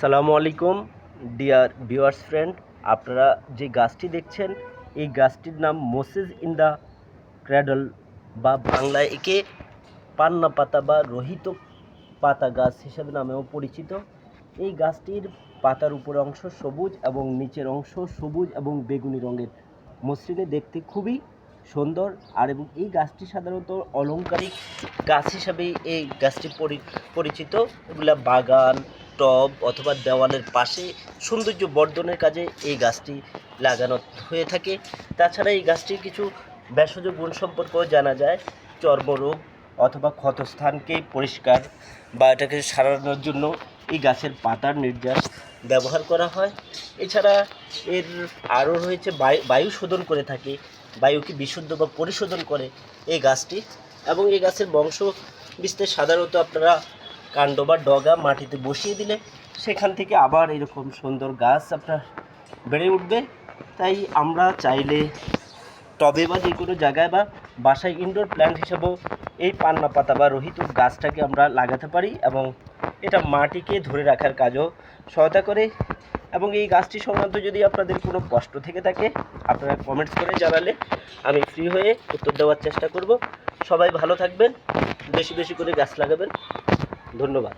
সালামু আলাইকুম, dear viewers friend. আপনারা যে গাছটি দেখছেন, এই গাছটির নাম মোসেস ইন দ্য ক্র্যাডল বা বাংলায় একে পান্না পাতা বা রোহিত পাতা গাছ হিসাবে নামেও পরিচিত। এই গাছটির পাতার উপর অংশ সবুজ এবং নিচের অংশ সবুজ এবং বেগুনি রঙের। মসৃণে দেখতে খুবই সুন্দর। আর এবং এই গাছটি সাধারণত অলংকারিক গাছ হিসাবে এই গাছটি পরি- পরিচিত। এগুলা বাগান টব অথবা দেওয়ালের পাশে সৌন্দর্য বর্ধনের কাজে এই গাছটি লাগানো হয়ে থাকে। তাছাড়া এই গাছটির কিছু ভেষজ গুণ সম্পর্কেও জানা যায়। চর্মরোগ অথবা ক্ষতস্থানকে পরিষ্কার বা এটাকে সারানোর জন্য এই গাছের পাতার নির্যাস ব্যবহার করা হয়। এছাড়া এর আরও রয়েছে বায়ু বায়ু শোধন করে থাকে। বায়ুকে বিশুদ্ধ বা পরিশোধন করে এই গাছটি। এবং এই গাছের বংশ বিস্তার সাধারণত আপনারা কাণ্ড বা ডগা মাটিতে বসিয়ে দিলে সেখান থেকে আবার এরকম সুন্দর গাছ আপনার বেড়ে উঠবে। তাই আমরা চাইলে টবে বা যে কোনো জায়গায় বা বাসায় ইনডোর প্ল্যান্ট হিসেবেও এই পান্না পাতা বা রোহিত গাছটাকে আমরা লাগাতে পারি এবং এটা মাটিকে ধরে রাখার কাজও সহায়তা করে এবং এই গাছটি সংক্রান্ত যদি আপনাদের কোনো কষ্ট থেকে থাকে, আপনারা কমেন্টস করে জানালে আমি ফ্রি হয়ে উত্তর দেওয়ার চেষ্টা করব। সবাই ভালো থাকবেন, বেশি বেশি করে গাছ লাগাবেন। ধন্যবাদ।